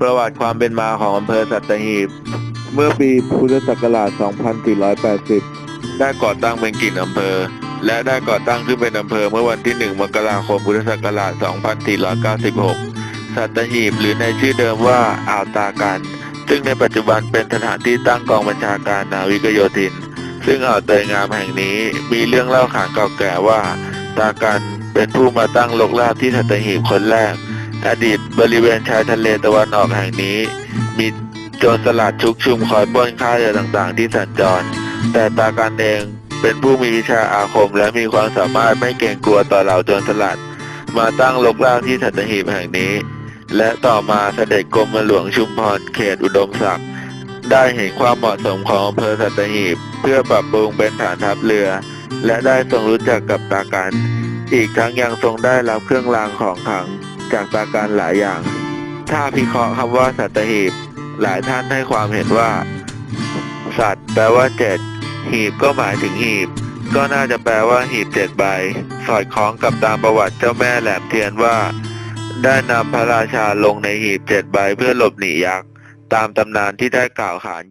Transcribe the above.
ประวัติความเป็นมาของอำเภอสัตหีบ เมื่อปีพุทธศักราช 2480 ได้ก่อตั้งเป็นกิ่งอำเภอ และได้ก่อตั้งขึ้นเป็นอำเภอเมื่อวันที่ 1 มกราคม พุทธศักราช 2496 สัตหีบหรือในชื่อเดิมว่าอ่าวตาการซึ่งในปัจจุบันเป็นสถานที่ตั้งกองบัญชาการนาวิกโยธิน ซึ่งอ่าวเตยงามแห่งนี้มีเรื่องเล่าขานเก่าแก่ว่าตากันเป็นผู้มาตั้งลกลากที่สัตหีบคนแรก อดีตบริเวณชายทะเลตะวันออกแห่งนี้ มีโจรสลัดชุกชุมคอยป้นฆ่าเรือต่างๆ ที่สัญจร แต่ตากันเองเป็นผู้มีวิชาอาคมและมีความสามารถไม่เกรงกลัวต่อเหล่าโจรสลัด มาตั้งลกลากที่สัตหีบแห่งนี้ และต่อมาเสด็จกรมหลวงชุมพรเขตอุดมศักดิ์ได้เห็นความเหมาะสมของอำเภอสัตหีบ เพื่อปรับปรุงเป็นฐานทัพเรือ และได้ทรงรู้จักกับตากัน อีกทั้งยังทรงได้รับเครื่องรางของขลัง จากตาการหลายอย่าง ถ้าพิเคราะห์คำว่าสัตหีบ หลายท่านให้ความเห็นว่า สัตว์แปลว่าเจ็ดหีบก็หมายถึงหีบ ก็น่าจะแปลว่าหีบเจ็ดใบ สอดคล้องกับตามประวัติเจ้าแม่แหลมเทียนว่า ได้นำพระราชาลงในหีบเจ็ดใบเพื่อหลบหนียักษ์ตามตำนานที่ได้กล่าวขาน